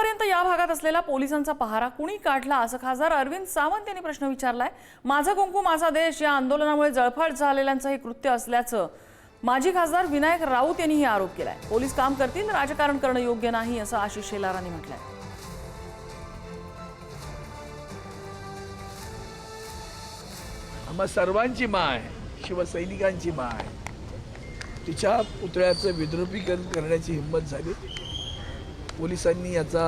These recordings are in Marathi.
आतापर्यंत या भागात असलेला पोलिसांचा पहारा कुणी काढला असं खासदार अरविंद सावंत यांनी प्रश्न विचारलाय. माझा कुंकू माझा देश या आंदोलनामुळे जळफाट झालेल्यांचं हे कृत्य असल्याचं माजी खासदार विनायक राऊत यांनीही आरोप केलाय. पोलीस काम करतील राजकारण करणं योग्य नाही असं आशिष शेलारांनी म्हटलंय. मग सर्वांची माय शिवसैनिकांची माय तिच्या पुतळ्याचं विद्रुपीकरण करण्याची हिंमत झाली. पोलिसांनी याचा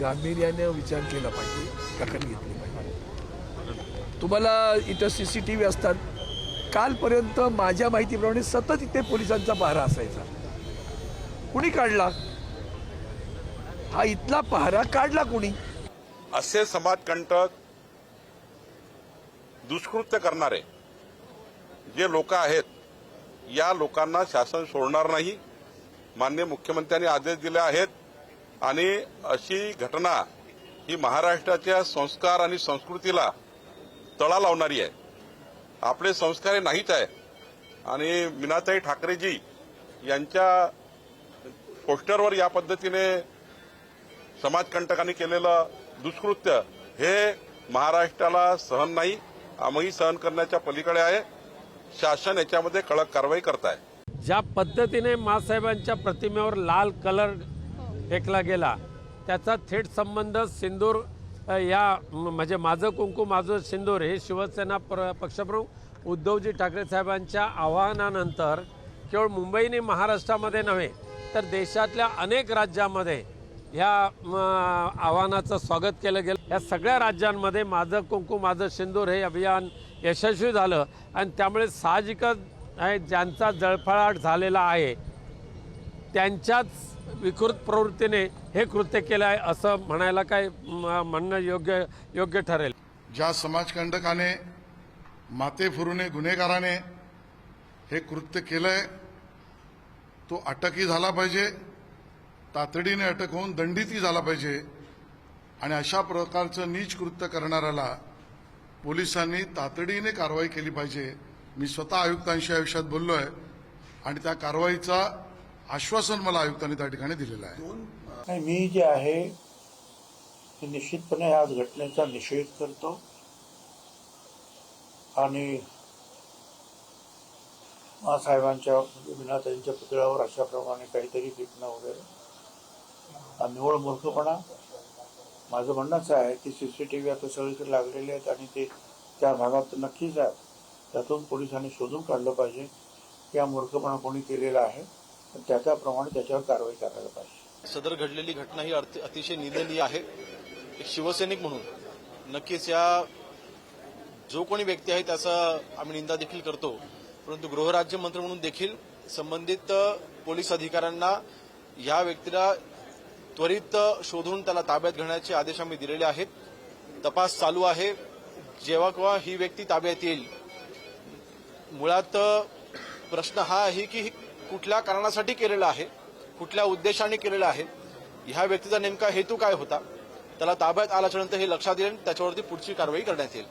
गांभीर्याने विचार केला पाहिजे दखल घेतली पाहिजे. तुम्हाला इथं सी सी टी व्ही असतात. कालपर्यंत माझ्या माहितीप्रमाणे सतत इथे पोलिसांचा पहारा असायचा. कुणी काढला? हा इथला पहारा काढला कुणी? असे समाजकंटक दुष्कृत्य करणारे जे लोक आहेत या लोकांना शासन सोडणार नाही मान्य मुख्यमंत्र्यांनी आदेश दिले आहेत. आणि अशी घटना ही महाराष्ट्राच्या संस्कार आणि संस्कृतीला तळा लावणारी आहे. आपले संस्कार हे नाहीच आहे. आणि मीनाताई ठाकरेजी यांच्या पोस्टरवर या पद्धतीने समाजकंटकांनी केलेलं दुष्कृत्य हे महाराष्ट्राला सहन नाही आम्ही सहन करण्याच्या पलीकडे आहे. शासन याच्यामध्ये कडक कारवाई करत आहे ज्या पद्धतीने मासाहेबांच्या प्रतिमेवर लाल कलर फेकला गेला. त्याचा थेट संबंध सिंदूर या म्हणजे माझं कुंकू माझं सिंदूर हे शिवसेना प्र पक्षप्रमुख उद्धवजी ठाकरे साहेबांच्या आवाहनानंतर केवळ मुंबईने महाराष्ट्रामध्ये नव्हे तर देशातल्या अनेक राज्यामध्ये ह्या आव्हानाचं स्वागत केलं गेलं. या सगळ्या राज्यांमध्ये माझं कुंकू माझं सिंदूर हे अभियान यशस्वी झालं. आणि त्यामुळे साहजिकच आहे ज्यांचा जळफळाट झालेला आहे त्यांच्याच विकृत प्रवृत्तीने हे कृत्य केलं आहे असं म्हणायला काय म्हणणं योग्य योग्य ठरेल. ज्या समाजकंटकाने माते फुरुने गुन्हेगाराने हे कृत्य केलंय तो अटकही झाला पाहिजे तातडीने अटक होऊन दंडितही झाला पाहिजे आणि अशा प्रकारचं नीच कृत्य करणाऱ्याला पोलिसांनी तातडीने कारवाई केली पाहिजे. मी स्वतः आयुक्तांशी आयुष्यात बोललो आहे आणि त्या कारवाईचा आश्वासन मला आयुक्तांनी त्या ठिकाणी दिलेलं आहे. नाही मी जे आहे ते निश्चितपणे आज घटनेचा निषेध करतो. आणि साहेबांच्या म्हणजे विनाताईंच्या पुतळ्यावर अशाप्रमाणे काहीतरी फेकणं वगैरे. हा निवळ मूर्खपणा. माझं म्हणणंच आहे की सी सी टी व्ही आता सगळीकडे लागलेले आहेत आणि ते त्या भागात नक्कीच आहेत. त्यातून पोलिसांनी शोधून काढलं पाहिजे की हा मूर्खपणा कोणी केलेला आहे. त्याच्याप्रमाणे त्याच्यावर कारवाई करायला पाहिजे. सदर घडलेली घटना ही अतिशय निंदनीय आहे. एक शिवसैनिक म्हणून नक्कीच या जो कोणी व्यक्ती आहे त्याचा आम्ही निंदा देखील करतो. परंतु गृहराज्यमंत्री म्हणून देखील संबंधित पोलीस अधिकाऱ्यांना या व्यक्तीला त्वरित शोधून त्याला ताब्यात घेण्याचे आदेश आम्ही दिलेले आहेत. तपास चालू आहे. जेव्हा केव्हा ही व्यक्ती ताब्यात येईल. मुळात प्रश्न हा आहे की कुठल्या कारणासाठी केलेलं आहे कुठल्या उद्देशाने केलेलं आहे ह्या व्यक्तीचा नेमका हेतू काय होता त्याला ताब्यात आल्याच्यानंतर हे लक्षात येईल त्याच्यावरती पुढची कारवाई करण्यात येईल.